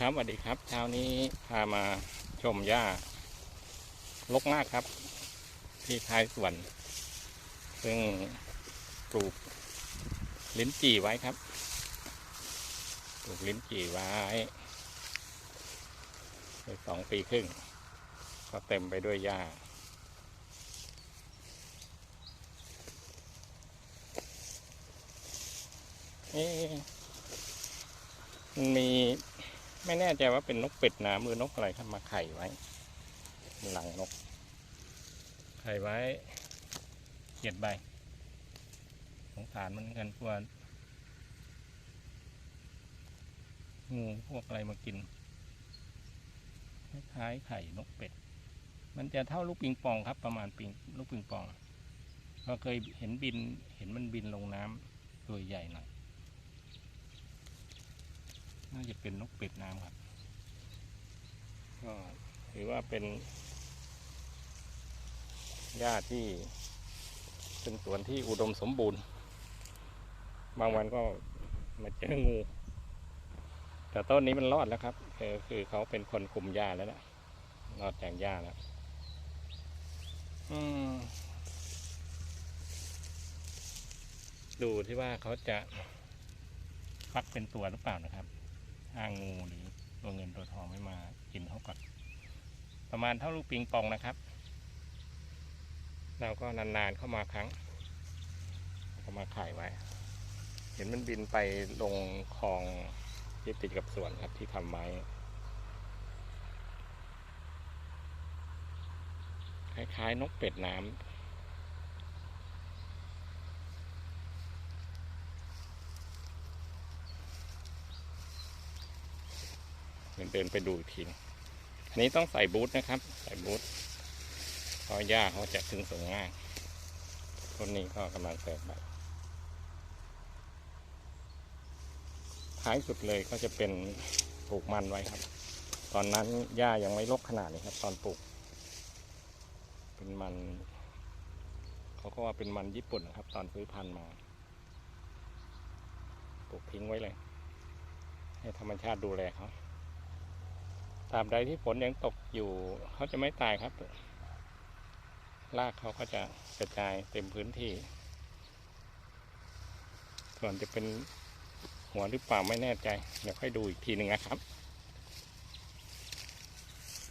ครับสวัสดีครับเช้านี้พามาชมหญ้าลกมากครับ ที่ท้ายสวน ซึ่งปลูกลิ้นจี่ไว้ครับปลูกลิ้นจี่ไว้ไปสองปีครึ่ง ก็เต็มไปด้วยหญ้าเอ๊มี ไม่แน่ใจว่าเป็นนกเป็ดน้ำหรือนกอะไรครับมาไข่ไว้หลังนก ไข่ไว้เจ็ดใบสงสารมันกันพวกงูพวกอะไรมากินคล้ายไข่นกเป็ด มันจะเท่าลูกปิงปองครับ ประมาณปิงลูกปิงปองเราเคยเห็นบินเห็นมันบินลงน้ำตัวใหญ่หน่อยาจะเป็นนกเป็ดน้ำครับ ก็ถือว่าเป็นหญ้าที่เป็นสวนที่อุดมสมบูรณ์ บางวันก็มาเจองู แต่ต้นนี้มันรอดแล้วครับคือเขาเป็นคนคุมหญ้าแล้วนะรอดจากหญ้าแล้วดูที่ว่าเขาจะฟักเป็นตัวหรือเปล่านะครับ ถ้างงูหรือตัวเงินตัวทองไม่มากินเขาก่อนประมาณเท่าลูกปิงปองนะครับ เราก็นานๆเข้ามาครั้งก็มาขายไว้ เห็นมันบินไปลงคลองที่ติดกับสวนครับที่ทำไว้คล้ายๆนกเป็ดน้ำ เดินเดินไปดูอีกทีนึงอันนี้ต้องใส่บูทนะครับ ใส่บูทเพราะหญ้าเขาจะขึ้นสูงง่ายต้นนี้ก็กำลังแตกใบท้ายสุดเลยก็จะเป็นปลูกมันไว้ครับ ตอนนั้นหญ้ายังไม่รกขนาดนี้ครับ ตอนปลูก เป็นมันเขาก็ว่าเป็นมันญี่ปุ่นนะครับ ตอนซื้อพันธุ์มา ปลูกทิ้งไว้เลย ให้ธรรมชาติดูแลเขา ตามใดที่ฝนยังตกอยู่ เขาจะไม่ตายครับ รากเขาก็จะกระจายเต็มพื้นที่ ส่วนจะเป็นหัวหรือเปล่าไม่แน่ใจ เดี๋ยวค่อยดูอีกทีหนึ่งนะครับ